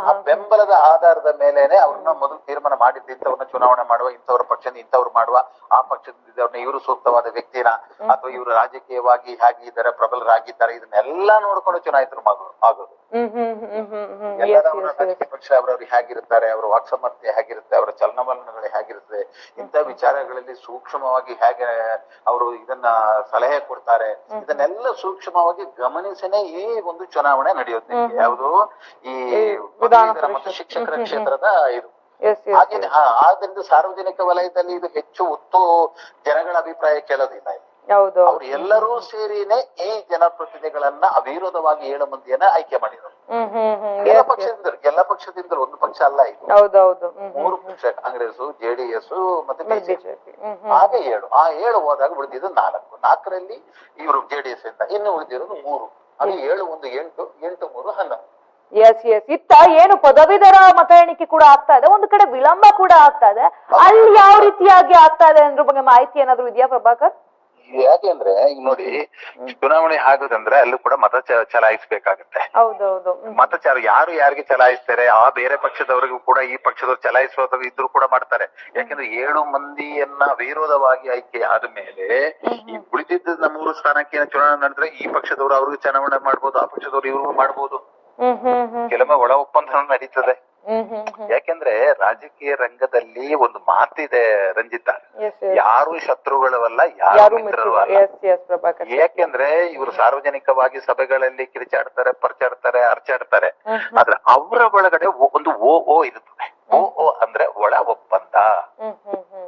ಆ, ಬೆಂಬಲದ ಆಧಾರದ ಮೇಲೆನೆ ಅವ್ರನ್ನ ಮೊದಲು ತೀರ್ಮಾನ ಮಾಡಿದ್ದು ಇಂಥವ್ರನ್ನ ಚುನಾವಣೆ ಮಾಡುವ ಇಂಥವ್ರ ಪಕ್ಷದಿಂದ ಇಂಥವ್ರು ಮಾಡುವ ಆ ಪಕ್ಷದಿಂದ ಅವ್ರನ್ನ ಇವರು ಸೂಕ್ತವಾದ ವ್ಯಕ್ತಿನ ಅಥವಾ ಇವರು ರಾಜಕೀಯವಾಗಿ ಹೇಗಿದ್ದಾರೆ ಪ್ರಬಲರಾಗಿದ್ದಾರೆ ಇದನ್ನೆಲ್ಲ ನೋಡ್ಕೊಂಡು ಚುನಾಯಿತರು ಆಗೋದು. ಅವರ ರಾಜಕೀಯ ಪಕ್ಷ ಅವರವ್ರು ಹೇಗಿರುತ್ತಾರೆ ಅವರ ವಾಕ್ಸಮರ್ಥ್ಯ ಹೇಗಿರುತ್ತೆ ಅವರ ಚಲನವಲನಗಳು ಹೇಗಿರುತ್ತೆ ಇಂಥ ವಿಚಾರಗಳಲ್ಲಿ ಸೂಕ್ಷ್ಮವಾಗಿ ಹೇಗೆ ಅವರು ಇದನ್ನ ಸಲಹೆ ಕೊಡ್ತಾರೆ ಇದನ್ನೆಲ್ಲ ಸೂಕ್ಷ್ಮವಾಗಿ ಗಮನಿಸನೆ ಈ ಒಂದು ಚುನಾವಣೆ ನಡೆಯುತ್ತೆ ಯಾವುದು? ಈ ಮತ್ತು ಶಿಕ್ಷಕರ ಕ್ಷೇತ್ರದ ಇದು. ಹಾಗೆ ಆದ್ರಿಂದ ಸಾರ್ವಜನಿಕ ವಲಯದಲ್ಲಿ ಇದು ಹೆಚ್ಚು ಒತ್ತು ಜನಗಳ ಅಭಿಪ್ರಾಯ ಕೇಳೋದಿಲ್ಲ ಅವ್ರು ಎಲ್ಲರೂ ಸೇರಿನೇ ಈ ಜನಪ್ರತಿನಿಧಿಗಳನ್ನ ಅವಿರೋಧವಾಗಿ ಏಳು ಮಂದಿಯನ್ನ ಆಯ್ಕೆ ಮಾಡಿದ್ರು. ಎಲ್ಲ ಪಕ್ಷದಿಂದ ಎಲ್ಲ ಪಕ್ಷದಿಂದಲೂ ಒಂದು ಪಕ್ಷ ಅಲ್ಲ ಇದು. ಮೂರು ಪಕ್ಷ ಕಾಂಗ್ರೆಸ್ ಜೆಡಿಎಸ್ ಮತ್ತೆ ಬಿಜೆಪಿ. ಹಾಗೆ ಏಳು. ಆ ಏಳು ಹೋದಾಗ ಉಳಿದಿದ್ದು ನಾಲ್ಕು. ನಾಲ್ಕರಲ್ಲಿ ಇವರು ಜೆಡಿಎಸ್ ಇಂದ ಇನ್ನು ಉಳಿದಿರೋದು ಮೂರು. ಅದು ಏಳು ಒಂದು ಎಂಟು ಎಂಟು ಮೂರು ಹನ್ನೊಂದು. ಎಸ್ ಎಸ್ ಇತ್ತ ಏನು ಪದವೀಧರ ಮತ ಎಣಿಕೆ ಕೂಡ ಆಗ್ತಾ ಇದೆ. ಒಂದು ಕಡೆ ವಿಳಂಬ ಕೂಡ ಆಗ್ತಾ ಇದೆ. ಅಲ್ಲಿ ಯಾವ ರೀತಿಯಾಗಿ ಆಗ್ತಾ ಇದೆ ಅದ್ರ ಬಗ್ಗೆ ಮಾಹಿತಿ ಏನಾದ್ರು ಇದೆಯಾ ಪ್ರಭಾಕರ್? ಯಾಕೆಂದ್ರೆ ಈಗ ನೋಡಿ ಚುನಾವಣೆ ಆಗುದಂದ್ರೆ ಅಲ್ಲೂ ಕೂಡ ಮತ ಚಲಾಯಿಸಬೇಕಾಗುತ್ತೆ. ಹೌದೌದು. ಮತ ಚಾರ ಯಾರು ಯಾರಿಗೆ ಚಲಾಯಿಸ್ತಾರೆ ಆ ಬೇರೆ ಪಕ್ಷದವರಿಗೂ ಕೂಡ ಈ ಪಕ್ಷದವ್ರು ಚಲಾಯಿಸುವ ಇದ್ರು ಕೂಡ ಮಾಡ್ತಾರೆ. ಯಾಕಂದ್ರೆ ಏಳು ಮಂದಿಯನ್ನ ವಿರೋಧವಾಗಿ ಆಯ್ಕೆ ಆದ ಮೇಲೆ ಈ ಉಳಿದಿದ್ದ ಮೂರು ಸ್ಥಾನಕ್ಕೆ ಚುನಾವಣೆ ನಡೆದ್ರೆ ಈ ಪಕ್ಷದವರು ಅವ್ರಿಗೂ ಚುನಾವಣೆ ಮಾಡ್ಬೋದು ಆ ಪಕ್ಷದವ್ರು ಇವ್ರಿಗೂ ಮಾಡ್ಬೋದು. ಹ್ಮ್ ಹ್ಮ್ ಹ್ಮ್. ಕೆಲವೊಮ್ಮೆ ಒಳ ಒಪ್ಪಂದ ನಡೀತದೆ. ಯಾಕೆಂದ್ರೆ ರಾಜಕೀಯ ರಂಗದಲ್ಲಿ ಒಂದು ಮಾತಿದೆ ರಂಜಿತ. ಯಾರು ಶತ್ರುಗಳವಲ್ಲ ಯಾರು ಮಿತ್ರರು. ಯಾಕೆಂದ್ರೆ ಇವರು ಸಾರ್ವಜನಿಕವಾಗಿ ಸಭೆಗಳಲ್ಲಿ ಕಿರಿಚಾಡ್ತಾರೆ ಪರ್ಚಾಡ್ತಾರೆ ಅರ್ಚಾಡ್ತಾರೆ ಆದ್ರೆ ಅವರ ಒಳಗಡೆ ಒಂದು ಓ ಓ ಇರುತ್ತದೆ ಓ ಓ ಅಂದ್ರೆ ಒಳ ಒಪ್ಪಂದ.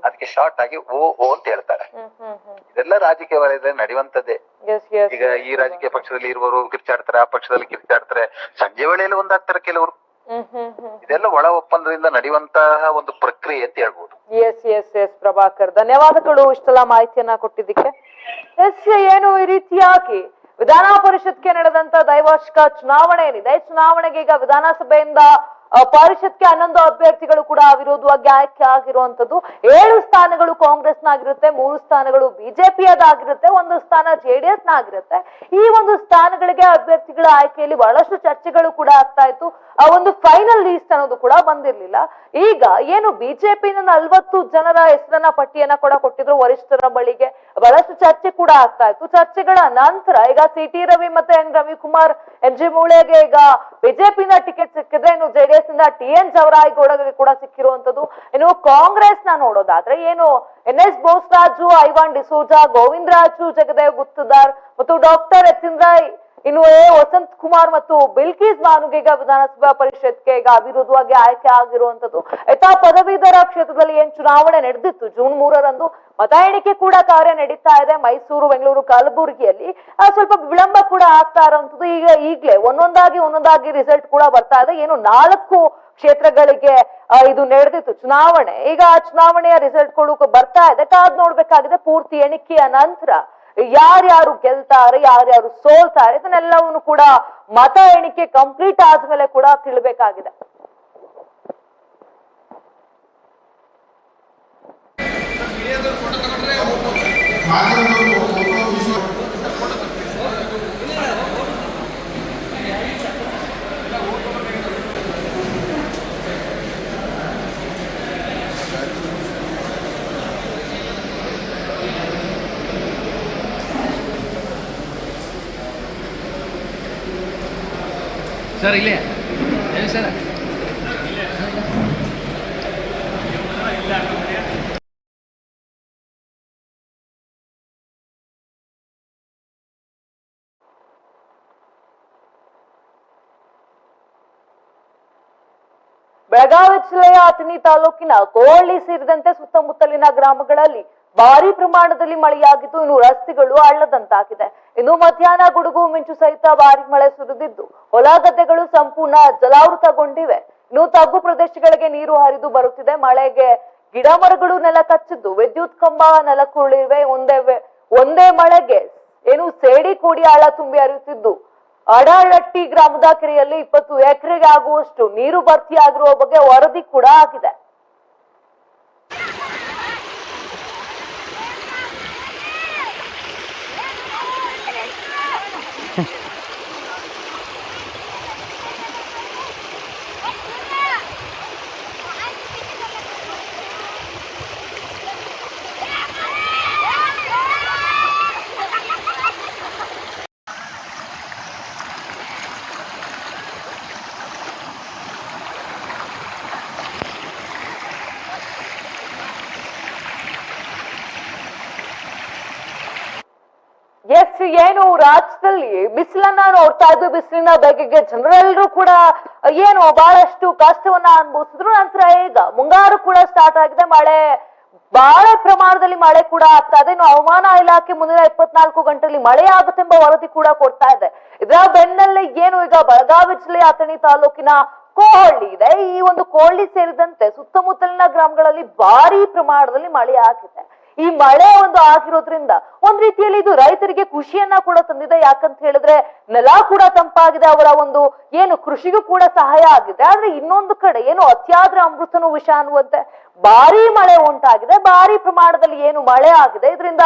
ಅದಕ್ಕೆ ಶಾರ್ಟ್ ಆಗಿ ಓ ಓ ಅಂತ ಹೇಳ್ತಾರೆ. ಇದೆಲ್ಲ ರಾಜಕೀಯ ವಲಯದಲ್ಲಿ ನಡೆಯುವಂತದ್ದೇ ಈಗ ಈ ರಾಜಕೀಯ ಪಕ್ಷದಲ್ಲಿ ಇರುವವರು ಕಿರ್ಚಾಡ್ತಾರೆ ಆ ಪಕ್ಷದಲ್ಲಿ ಕಿರ್ಚಾಡ್ತಾರೆ. ಸಂಜೆ ವೇಳೆಯಲ್ಲಿ ಒಂದಾಗ್ತಾರೆ ಕೆಲವರು. ಇದೆಲ್ಲ ಒಳ ಒಪ್ಪಂದದಿಂದ ನಡೆಯುವಂತಹ ಒಂದು ಪ್ರಕ್ರಿಯೆ ಅಂತ ಹೇಳ್ಬೋದು ಎಸ್ ಎಸ್ ಎಸ್ ಪ್ರಭಾಕರ್. ಧನ್ಯವಾದಗಳು ಇಷ್ಟೆಲ್ಲ ಮಾಹಿತಿಯನ್ನ ಕೊಟ್ಟಿದ್ದಕ್ಕೆ. ಎಸ್ ಏನು ಈ ರೀತಿಯಾಗಿ ವಿಧಾನ ಪರಿಷತ್ಗೆ ನಡೆದಂತ ದೈವಾರ್ಷಿಕ ಚುನಾವಣೆ ಏನಿದೆ ಚುನಾವಣೆಗೆ ಈಗ ವಿಧಾನಸಭೆಯಿಂದ ಪರಿಷತ್ಗೆ ಹನ್ನೊಂದು ಅಭ್ಯರ್ಥಿಗಳು ಕೂಡ ವಿರೋಧವಾಗಿ ಆಯ್ಕೆ ಆಗಿರುವಂತದ್ದು ಏಳು ಸ್ಥಾನಗಳು ಕಾಂಗ್ರೆಸ್ನಾಗಿರುತ್ತೆ, ಮೂರು ಸ್ಥಾನಗಳು ಬಿಜೆಪಿಯದಾಗಿರುತ್ತೆ, ಒಂದು ಸ್ಥಾನ ಜೆಡಿಎಸ್ ನಾಗಿರುತ್ತೆ ಈ ಒಂದು ಸ್ಥಾನಗಳಿಗೆ ಅಭ್ಯರ್ಥಿಗಳ ಆಯ್ಕೆಯಲ್ಲಿ ಬಹಳಷ್ಟು ಚರ್ಚೆಗಳು ಕೂಡ ಆಗ್ತಾ ಇತ್ತು. ಆ, ಒಂದು ಫೈನಲ್ ಲೀಸ್ಟ್ ಅನ್ನೋದು ಕೂಡ ಬಂದಿರ್ಲಿಲ್ಲ. ಈಗ ಏನು ಬಿಜೆಪಿನ ನಲ್ವತ್ತು ಜನರ ಹೆಸರನ್ನ, ಪಟ್ಟಿಯನ್ನ ಕೂಡ ಕೊಟ್ಟಿದ್ರು ವರಿಷ್ಠರ ಬಳಿಗೆ. ಬಹಳಷ್ಟು ಚರ್ಚೆ ಕೂಡ ಆಗ್ತಾ ಇತ್ತು. ಚರ್ಚೆಗಳ ನಂತರ ಈಗ ಸಿ ಟಿ ರವಿ ಮತ್ತೆ ಎನ್ ರವಿಕುಮಾರ್ ಎನ್ ಜಿ ಮೂಳೆಗೆ ಈಗ ಬಿಜೆಪಿನ ಟಿಕೆಟ್ ಸಿಕ್ಕಿದ್ರೆ ಇನ್ನು ಜೆಡಿಎಸ್ ನಿಂದ ಟಿ ಎನ್ ಜವರಾಯಗೌಡಗೆ ಕೂಡ ಸಿಕ್ಕಿರುವಂತದ್ದು ಏನು ಕಾಂಗ್ರೆಸ್ನ ನೋಡೋದಾದ್ರೆ ಏನು, ಎನ್ ಎಸ್ ಬೋಸ್ರಾಜು, ಐವಾನ್ ಡಿಸೋಜಾ, ಗೋವಿಂದರಾಜು, ಜಗದೇವ್ ಗುತ್ತದಾರ್ ಮತ್ತು ಡಾಕ್ಟರ್ ಯತೀಂದ್ರ ಇನ್ನು ವಸಂತ್ ಕುಮಾರ್ ಮತ್ತು ಬಿಲ್ಕೀಸ್ ಬಾನುಗೆ ಈಗ ವಿಧಾನಸಭಾ ಪರಿಷತ್ಗೆ ಈಗ ಅವಿರೋಧವಾಗಿ ಆಯ್ಕೆ ಆಗಿರುವಂತದ್ದು ಯಥಾ ಪದವೀಧರ ಕ್ಷೇತ್ರದಲ್ಲಿ ಏನ್ ಚುನಾವಣೆ ನಡೆದಿತ್ತು? ಜೂನ್ ಮೂರರಂದು ಮತ ಎಣಿಕೆ ಕೂಡ ಕಾರ್ಯ ನಡೀತಾ ಇದೆ, ಮೈಸೂರು, ಬೆಂಗಳೂರು, ಕಲಬುರಗಿಯಲ್ಲಿ. ಸ್ವಲ್ಪ ವಿಳಂಬ ಕೂಡ ಆಗ್ತಾ ಇರುವಂತದ್ದು ಈಗ ಈಗಲೇ ಒಂದೊಂದಾಗಿ ಒಂದೊಂದಾಗಿ ರಿಸಲ್ಟ್ ಕೂಡ ಬರ್ತಾ ಇದೆ. ಏನು ನಾಲ್ಕು ಕ್ಷೇತ್ರಗಳಿಗೆ ಇದು ನಡೆದಿತ್ತು ಚುನಾವಣೆ. ಈಗ ಆ ಚುನಾವಣೆಯ ರಿಸಲ್ಟ್ಗಳು ಬರ್ತಾ ಇದೆ. ಕಾದ್ ನೋಡ್ಬೇಕಾಗಿದೆ, ಪೂರ್ತಿ ಎಣಿಕೆಯ ನಂತರ ಯಾರ್ಯಾರು ಗೆಲ್ತಾರೆ ಯಾರ್ಯಾರು ಸೋಲ್ತಾರೆ ಇದನ್ನೆಲ್ಲವನ್ನು ಕೂಡ ಮತ ಎಣಿಕೆ ಕಂಪ್ಲೀಟ್ ಆದ್ಮೇಲೆ ಕೂಡ ತಿಳ್ಬೇಕಾಗಿದೆ. ಸರ್ ಇಲ್ಲಿ. ಸರ್. ಬೆಳಗಾವಿ ಜಿಲ್ಲೆಯ ಅಥಣಿ ತಾಲೂಕಿನ ಕೋಹಳ್ಳಿ ಸೇರಿದಂತೆ ಸುತ್ತಮುತ್ತಲಿನ ಗ್ರಾಮಗಳಲ್ಲಿ ಭಾರಿ ಪ್ರಮಾಣದಲ್ಲಿ ಮಳೆಯಾಗಿದ್ದು ಇನ್ನು ರಸ್ತೆಗಳು ಅಳ್ಳದಂತಾಗಿದೆ. ಇನ್ನು ಮಧ್ಯಾಹ್ನ ಗುಡುಗು ಮಿಂಚು ಸಹಿತ ಭಾರಿ ಮಳೆ ಸುರಿದಿದ್ದು ಹೊಲ ಗದ್ದೆಗಳು ಸಂಪೂರ್ಣ ಜಲಾವೃತಗೊಂಡಿವೆ. ಇನ್ನು ತಗ್ಗು ಪ್ರದೇಶಗಳಿಗೆ ನೀರು ಹರಿದು ಬರುತ್ತಿದೆ. ಮಳೆಗೆ ಗಿಡ ಮರಗಳು ನೆಲ ಕಚ್ಚಿದ್ದು, ವಿದ್ಯುತ್ ಕಂಬ ನೆಲಕ್ಕುರುಳಿವೆ ಒಂದೇ ಒಂದೇ ಮಳೆಗೆ ಏನು ಸೇಡಿ ಕೂಡಿ ಆಳ ತುಂಬಿ ಹರಿಯುತ್ತಿದ್ದು. ಅಡಾಳಟ್ಟಿ ಗ್ರಾಮದ ಕೆರೆಯಲ್ಲಿ ಇಪ್ಪತ್ತು ಎಕರೆಗೆ ಆಗುವಷ್ಟು ನೀರು ಭರ್ತಿಯಾಗಿರುವ ಬಗ್ಗೆ ವರದಿ ಕೂಡ ಆಗಿದೆ ಎಸ್ ಏನು ರಾಜ್ಯದಲ್ಲಿ ಬಿಸಿಲನ್ನ ನೋಡ್ತಾ ಇದ್ದು ಬಿಸಿಲಿನ ಬಗೆಗೆ ಜನರೆಲ್ಲರೂ ಕೂಡ ಏನು ಬಹಳಷ್ಟು ಕಷ್ಟವನ್ನ ಅನುಭವಿಸಿದ್ರು. ನಂತರ ಈಗ ಮುಂಗಾರು ಕೂಡ ಸ್ಟಾರ್ಟ್ ಆಗಿದೆ. ಮಳೆ, ಬಹಳ ಪ್ರಮಾಣದಲ್ಲಿ ಮಳೆ ಕೂಡ ಆಗ್ತಾ ಇದೆ. ಇನ್ನು ಹವಾಮಾನ ಇಲಾಖೆ ಮುಂದಿನ ಇಪ್ಪತ್ನಾಲ್ಕು ಗಂಟೆಯಲ್ಲಿ ಮಳೆ ಆಗುತ್ತೆಂಬ ವರದಿ ಕೂಡ ಕೊಡ್ತಾ ಇದೆ. ಇದರ ಬೆನ್ನಲ್ಲೇ ಏನು ಈಗ ಬೆಳಗಾವಿ ಜಿಲ್ಲೆಯ ಅಥಣಿ ತಾಲೂಕಿನ ಕೋಹಳ್ಳಿ ಇದೆ. ಈ ಒಂದು ಕೋಹಳ್ಳಿ ಸೇರಿದಂತೆ ಸುತ್ತಮುತ್ತಲಿನ ಗ್ರಾಮಗಳಲ್ಲಿ ಭಾರಿ ಪ್ರಮಾಣದಲ್ಲಿ ಮಳೆ ಆಗಿದೆ ಈ ಮಳೆ ಒಂದು ಆಗಿರೋದ್ರಿಂದ ಒಂದ್ ರೀತಿಯಲ್ಲಿ ಇದು ರೈತರಿಗೆ ಖುಷಿಯನ್ನ ಕೂಡ ತಂದಿದೆ. ಯಾಕಂತ ಹೇಳಿದ್ರೆ ನೆಲ ಕೂಡ ತಂಪಾಗಿದೆ, ಅವರ ಒಂದು ಏನು ಕೃಷಿಗೂ ಕೂಡ ಸಹಾಯ ಆಗಿದೆ. ಆದ್ರೆ ಇನ್ನೊಂದು ಕಡೆ ಏನು ಅತಿಯಾದ್ರೆ ಅಮೃತನೂ ವಿಷ ಅನ್ನುವಂತೆ ಭಾರಿ ಮಳೆ ಉಂಟಾಗಿದೆ. ಭಾರಿ ಪ್ರಮಾಣದಲ್ಲಿ ಏನು ಮಳೆ ಆಗಿದೆ. ಇದರಿಂದ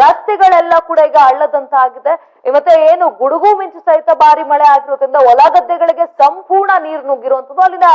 ರಸ್ತೆಗಳೆಲ್ಲ ಕೂಡ ಈಗ ಹಳ್ಳದಂತಾಗಿದೆ ಮತ್ತೆ ಏನು ಗುಡುಗು ಮಿಂಚು ಸಹಿತ ಭಾರಿ ಮಳೆ ಆಗಿರೋದ್ರಿಂದ ಹೊಲ ಗದ್ದೆಗಳಿಗೆ ಸಂಪೂರ್ಣ ನೀರು ನುಗ್ಗಿರುವಂತದ್ದು. ಅಲ್ಲಿನ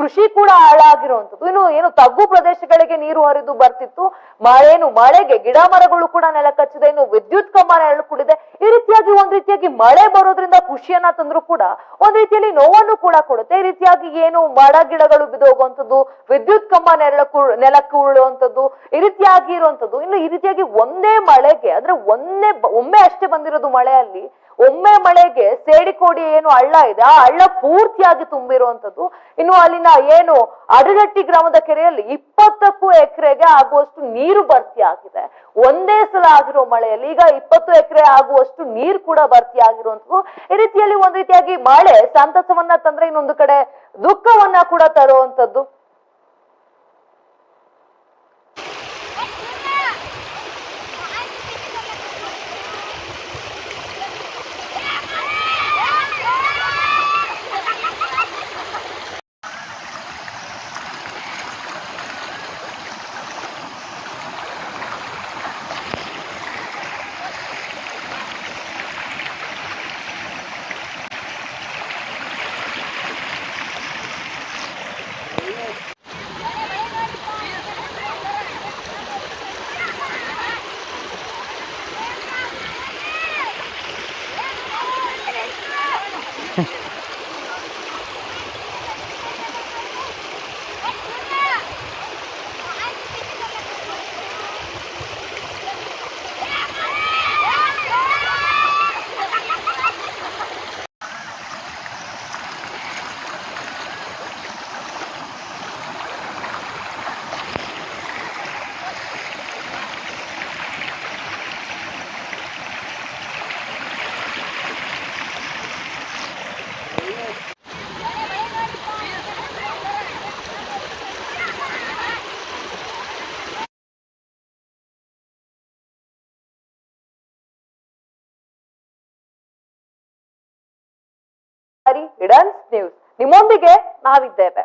ಕೃಷಿ ಕೂಡ ಹಾಳಾಗಿರುವಂತದ್ದು. ಇನ್ನು ಏನು ತಗ್ಗು ಪ್ರದೇಶಗಳಿಗೆ ನೀರು ಹರಿದು ಬರ್ತಿತ್ತು. ಮಳೆನು ಮಳೆಗೆ ಗಿಡ ಮರಗಳು ಕೂಡ ನೆಲ ಕಚ್ಚಿದೆ. ಇನ್ನು ವಿದ್ಯುತ್ ಕಂಬ ಕೂಡಿದೆ ಈ ರೀತಿಯಾಗಿ ಒಂದ್ ರೀತಿಯಾಗಿ ಮಳೆ ಬರೋದ್ರಿಂದ ಖುಷಿಯನ್ನ ತಂದ್ರು ಕೂಡ ಒಂದ್ ರೀತಿಯಲ್ಲಿ ನೋವನ್ನು ಕೂಡ ಕೊಡುತ್ತೆ. ಈ ರೀತಿಯಾಗಿ ಏನು ಮರ ಗಿಡಗಳು ಬಿದ್ದೋಗುವಂಥದ್ದು ವಿದ್ಯುತ್ ಕಂಬ ನೆರಳು ನೆಲಕ್ಕೆ ಉರುಳುವಂಥದ್ದು, ಈ ರೀತಿಯಾಗಿ ಇರುವಂಥದ್ದು. ಇನ್ನು ಈ ರೀತಿಯಾಗಿ ಒಂದೇ ಮಳೆಗೆ, ಅಂದ್ರೆ ಒಂದೇ ಒಮ್ಮೆ ಅಷ್ಟೇ ಬಂದಿರೋದು ಮಳೆಯಲ್ಲಿ ಒಮ್ಮೆ ಮಳೆಗೆ ಸೇಡಿಕೋಡಿ ಏನು ಹಳ್ಳ ಇದೆ, ಆ ಹಳ್ಳ ಪೂರ್ತಿಯಾಗಿ ತುಂಬಿರುವಂಥದ್ದು. ಇನ್ನು ಅಲ್ಲಿನ ಏನು ಅಡಗಟ್ಟಿ ಗ್ರಾಮದ ಕೆರೆಯಲ್ಲಿ ಇಪ್ಪತ್ತಕ್ಕೂ ಎಕರೆಗೆ ಆಗುವಷ್ಟು ನೀರು ಭರ್ತಿ ಆಗಿದೆ ಒಂದೇ ಸಲ ಆಗಿರೋ ಮಳೆಯಲ್ಲಿ ಈಗ ಇಪ್ಪತ್ತು ಎಕರೆ ಆಗುವಷ್ಟು ನೀರು ಕೂಡ ಭರ್ತಿ ಆಗಿರುವಂತದ್ದು ಈ ರೀತಿಯಲ್ಲಿ ಒಂದ್ ರೀತಿಯಾಗಿ ಮಳೆ, ಸಂತಸವನ್ನ ತಂದ್ರೆ ಇನ್ನೊಂದು ಕಡೆ ದುಃಖವನ್ನ ಕೂಡ ತರುವಂತದ್ದು ಹಿಡನ್ಸ್ ನ್ಯೂಸ್ ನಿಮ್ಮೊಂದಿಗೆ ನಾವಿದ್ದೇವೆ.